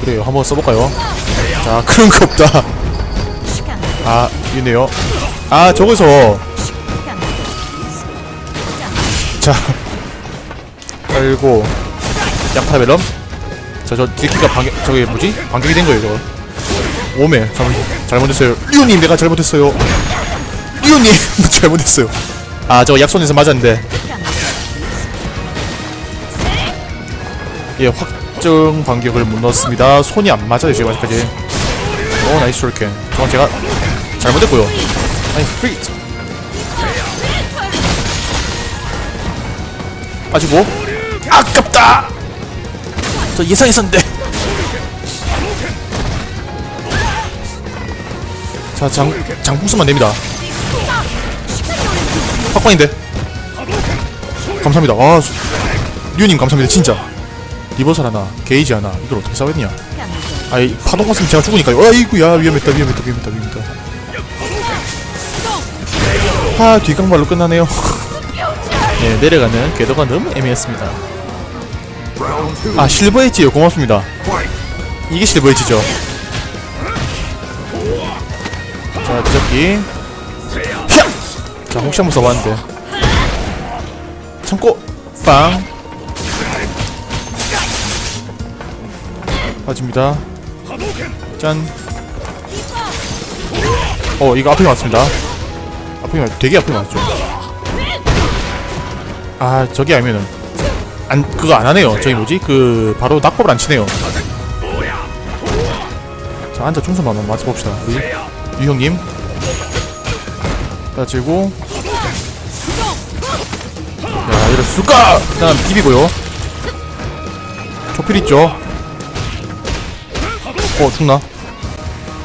그래요. 한번 써볼까요? 자 그런 거 없다. 아 있네요. 아 저기서. 자 깔고. 양파벨럼? 저저 딜키가 반격 저기 뭐지? 반격이 된 거예요 저거. 오메 잘못 잘못했어요. 리오님 내가 잘못했어요. 리오님 잘못했어요. 아 저거 약손에서 맞았는데 예 확정 반격을 못 넣었습니다. 손이 안 맞아요 지금 아직까지. 오 나이스 롤캔 저건 제가 잘못했고요. 아니 프리 빠지고. 아깝다! 저 예상했었는데. 자 장, 장풍수만 냅니다. 확방인데. 감사합니다. 아 수- 류님 감사합니다 진짜 리버설 하나 게이지 하나 이걸 어떻게 싸웠냐? 아이 파동 갔으면 제가 죽으니까요. 아이구야 위험했다 위험했다 위험했다 위험했다. 아 뒷강발로 끝나네요. 네 내려가는 궤도가 너무 애매했습니다. 아 실버 엣지요. 고맙습니다. 이게 실버 엣지죠. 자 뒤잡기! 자 혹시 한번 써봤는데. 참고 빵 빠집니다 짠 어, 이거 앞에 맞습니다. 앞에 맞, 되게 앞에 맞죠. 아, 저기 아니면은 안 그거 안 하네요. 저기 뭐지? 그 바로 낙법을 안 치네요. 자, 앉아 중선 한번 맞아 봅시다. 우리 유 형님. 따지고. 야, 이럴 수가! 일단 비비고요. 조필 있죠. 어, 죽나?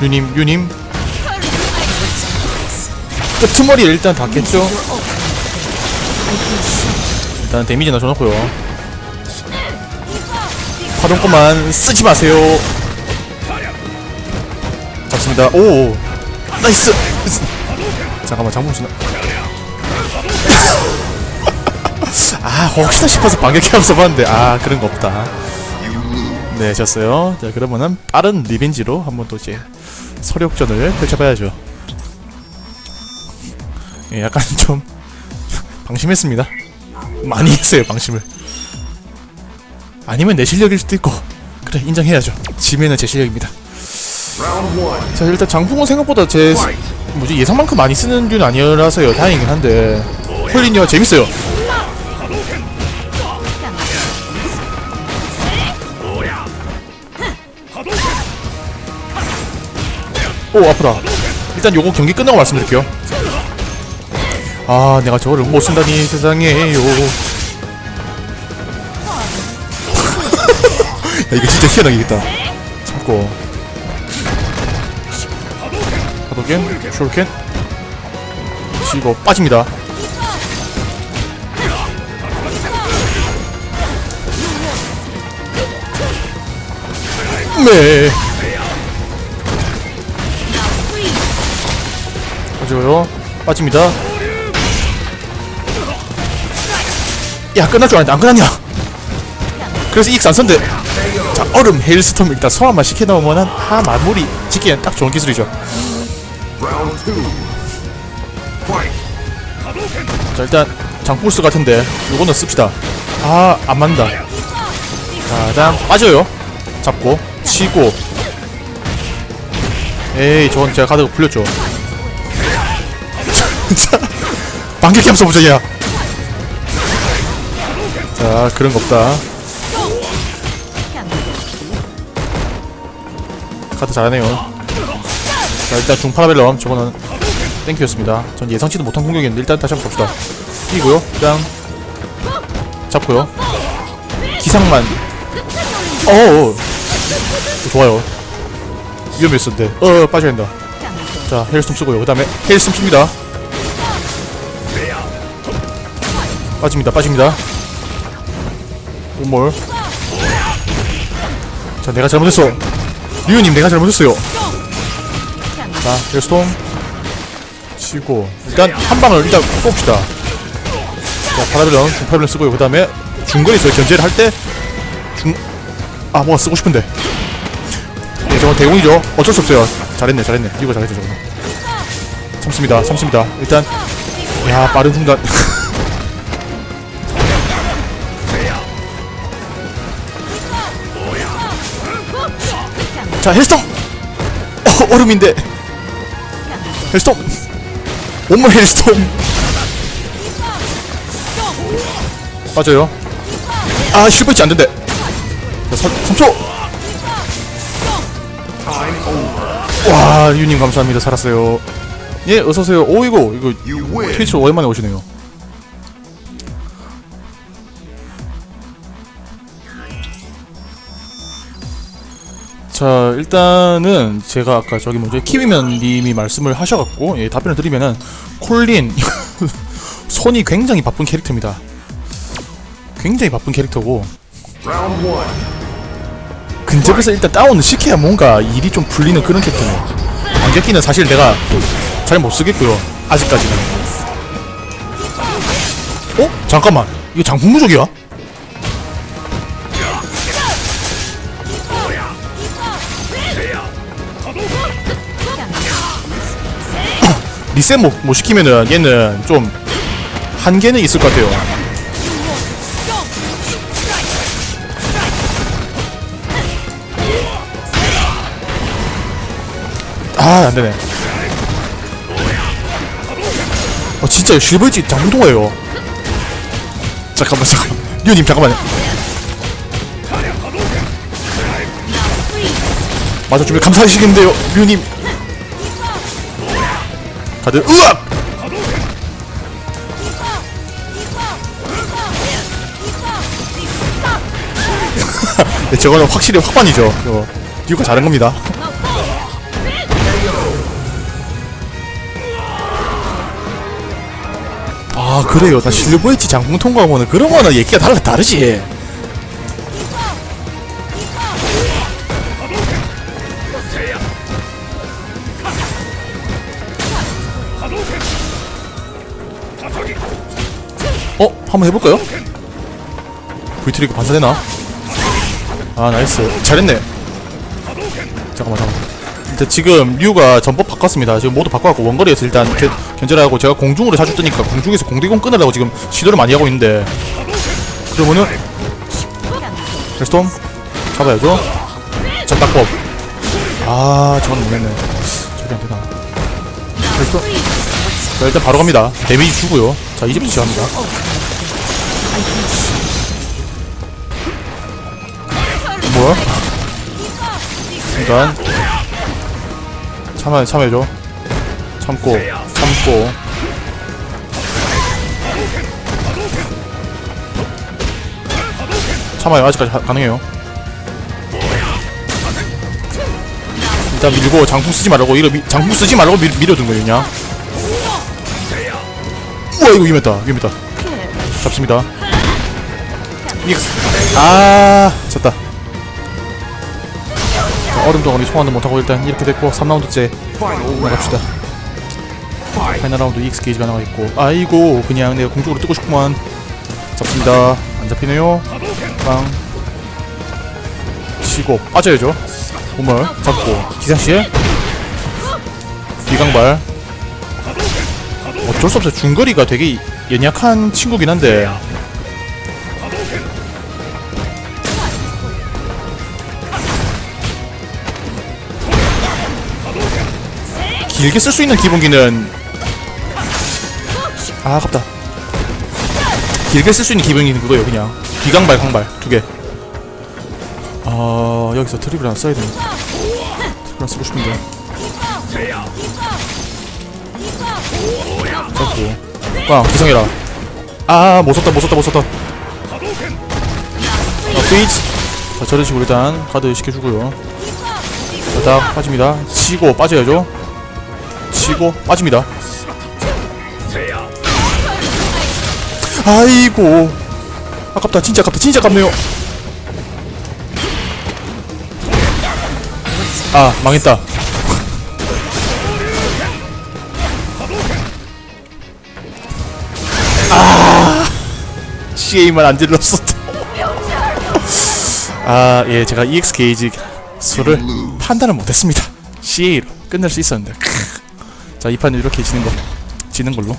유님, 유님. 끄트머리를 일단 닿겠죠? 일단 데미지 넣어놓고요. 파동권만 쓰지 마세요. 잡습니다. 오 나이스! 잠깐만 장풍 쓰나? 아 혹시나 싶어서 반격해하고 써봤는데. 아 그런 거 없다 네 졌어요 자 그러면은 빠른 리벤지로 한번 또 이제 서력전을 펼쳐봐야죠 예, 약간 좀 방심했습니다. 많이 했어요 방심을. 아니면 내 실력일 수도 있고 그래 인정해야죠. 지면은 제 실력입니다. 자 일단 장풍은 생각보다 제. 뭐지 예상만큼 많이 쓰는 류는 아니라서요 다행이긴 한데 홀린이와 재밌어요. 오 아프다. 일단 요거 경기 끝나고 말씀드릴게요. 아 내가 저거를 못 쓴다니 세상에요. 야 이거 진짜 희한하겠다. 참고. 하도겐 숄켄 치고 빠집니다. 네. 빠져요. 빠집니다. 야 끝날 줄 알았는데 안 끝났냐? 그래서 익스 안 썼는데 자 얼음 헤일스톰 일단 소환만 시켜놓으면 하 마무리 짓기엔 딱 좋은 기술이죠. 자 일단 장풍스 같은데 요거는 씁시다 아 안 맞는다 자 다음 빠져요 잡고 치고 에이 저건 제가 카드가 풀렸죠 자 반격함 써보자 얘야 자 그런 거 없다 카드 잘하네요 자 일단 중파라벨럼 저거는 땡큐였습니다. 전 예상치도 못한 공격이었는데 일단 다시 한번 봅시다. 이고요. 짱 잡고요. 기상만. 어어. 좋아요. 위험했었는데. 어 빠져야 된다. 자 헬스톰 쓰고요. 그 다음에 헬스톰 씁니다. 빠집니다. 빠집니다. 우몰. 자 내가 잘못했어. 리우님 내가 잘못했어요. 자 헬스톰. 치고 일단 한 방을 일단 쏩시다. 자 파라벨런 중파벨런 쓰고요. 그 다음에 중거리에서 견제를 할 때 중... 아 뭐가 쓰고 싶은데 예 저건 대공이죠 어쩔 수 없어요 잘했네 잘했네 이거 잘했죠 저거 참습니다 참습니다 일단 야 빠른 중단 자 헬스톰 어, 얼음인데. 헬스톰 온몸 헬스톰 맞아요. 아 실패치 안된대. 자 3초! 와 유님 감사합니다. 살았어요. 예 어서오세요. 오 이거 이거. 트위치로 오랜만에 오시네요 자 일단은 제가 아까 저기 뭐죠 키위면님이 말씀을 하셔갖고 예, 답변을 드리면은 콜린 손이 굉장히 바쁜 캐릭터입니다 굉장히 바쁜 캐릭터고. 근접에서 일단 다운을 시켜야 뭔가 일이 좀 풀리는 그런 캐릭터네요 안개끼는 사실 내가 잘 못 쓰겠고요 아직까지는 어? 잠깐만 이거 장풍무적이야? 리셋 뭐, 뭐 시키면은 얘는 좀 한계는 있을 것 같아요. 아 안되네. 어 진짜 실버지 장동화예요. 잠깐만 잠깐만. 리오님 잠깐만요. 맞아 주면 감사하시겠는데요 리오님 가드 으악! 네, 저거는 확실히 확반이죠. 저거 리오가 잘한 겁니다. 아 그래요. 나 실버 엣지 장풍 통과하고는 그런 거는 얘기가 달라 다르지 어? 한번 해볼까요? 브이트리그 반사되나? 아 나이스. 잘했네. 잠깐만 잠깐만. 일단 지금 류가 전법 바꿨습니다. 지금 모두 바꿔갖고 원거리에서 일단 견, 견제를 하고 제가 공중으로 자주 뜨니까 공중에서 공대공 끊으려고 지금 시도를 많이 하고 있는데. 그러면은 헬스톰 잡아야죠. 자 딱법. 아 저건 모르겠네. 저기 안되나. 헬스톰? 자 일단 바로 갑니다. 데미지 주고요. 자 이집트 시작합니다 일단 참아 참아야죠 참고 참고. 참아요. 아직까지 가, 가능해요. 일단 밀고 장풍 쓰지 말라고 이거 미, 장풍 쓰지 말라고 밀, 밀어둔 거예요 그냥. 우와 이거 위험했다. 위험했다. 잡습니다. EX 아 졌다. 자, 얼음 덩어리 소환도 못하고 일단 이렇게 됐고 3라운드째 Final round. 나갑시다. 파이널 라운드 EX 게이지가 나와있고 아이고 그냥 내가 공중으로 뜨고 싶구만. 잡습니다. 안 잡히네요. 빵. 치고. 빠져야죠. 몸을 잡고. 기상시에? 비강발. 어쩔 수 없어요. 중거리가 되게 연약한 친구긴 한데 길게 쓸 수 있는 기본기는 아 아깝다. 길게 쓸 수 있는 기본기는 그거예요 그냥. 비강발 강발 두개. 아 여기서 트리블 하나 써야 되는데. 트리블 하나 쓰고 싶은데. 잡고 빵 기성해라. 아 못썼다 못썼다 못썼다. 자 스위치. 자 저런 식으로 일단 카드 시켜주고요. 자딱 빠집니다. 치고 빠져야죠 치고 빠집니다. 아이고. 아깝다. 진짜 아깝다. 진짜 아깝네요. 아 망했다. 아. CA만 안 질렀었다 아예 제가 EX 게이지 수를 판단을 못했습니다. CA로 끝낼 수 있었는데. 자 이 판 이렇게 지는 거 지는 걸로.